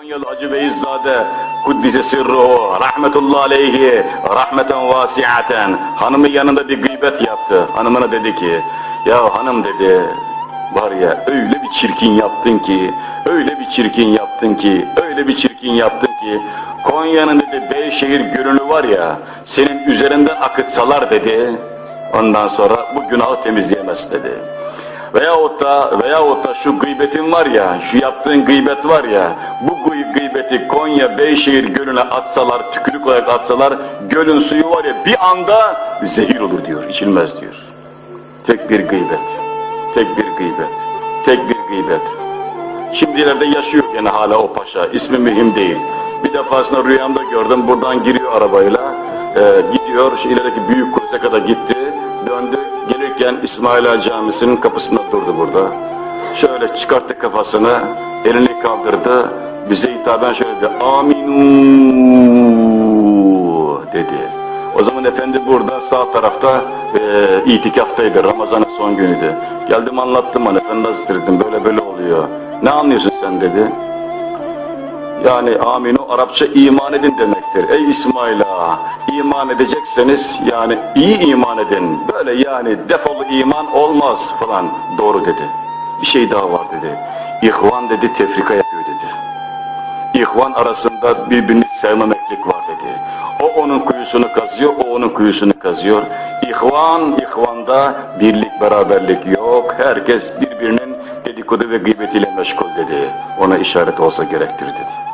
Konyalı Hacı Beyizzade Kuddise Sirruhu rahmetullahi aleyhi rahmeten vasiaten hanımı yanında bir gıybet yaptı. Hanımına dedi ki ya hanım dedi var ya öyle bir çirkin yaptın ki öyle bir çirkin yaptın ki öyle bir çirkin yaptın ki Konya'nın dedi Beyşehir Gölü'nü var ya senin üzerinden akıtsalar dedi ondan sonra bu günahı temizleyemez dedi. Veyahut da, veyahut da şu gıybetin var ya, şu yaptığın gıybet var ya, bu gıy gıybeti Konya Beyşehir Gölü'ne atsalar, tükürük olarak atsalar, gölün suyu var ya bir anda zehir olur diyor, içilmez diyor. Tek bir gıybet, tek bir gıybet, tek bir gıybet. Şimdilerde yaşıyor gene hala o paşa, ismi mühim değil. Bir defasında rüyamda gördüm, buradan giriyor arabayla, e, gidiyor, şu ilerideki büyük kulise kadar gitti, döndü, gelirken İsmail Ağa Camisi'nin kapısında durdu burada. Şöyle çıkarttı kafasını, elini kaldırdı, bize hitaben şöyle dedi, Aminu dedi. O zaman efendi burada sağ tarafta e, itikaftaydı, Ramazan'ın son günüydü. Geldim anlattım ona, efendi hazretleri böyle böyle oluyor. Ne anlıyorsun sen dedi. Yani aminu Arapça iman edin demektir. Ey İsmail ağa, iman edecekseniz yani iyi iman edin. Böyle yani defolu iman olmaz falan. Doğru dedi. Bir şey daha var dedi. İhvan dedi tefrika yapıyor dedi. İhvan arasında birbirini sevmemeklik var dedi. O onun kuyusunu kazıyor, o onun kuyusunu kazıyor. İhvan, ihvanda birlik, beraberlik yok. Herkes birbirinin dedikodu ve gıybetiyle meşgul dedi. Ona işaret olsa gerektir dedi.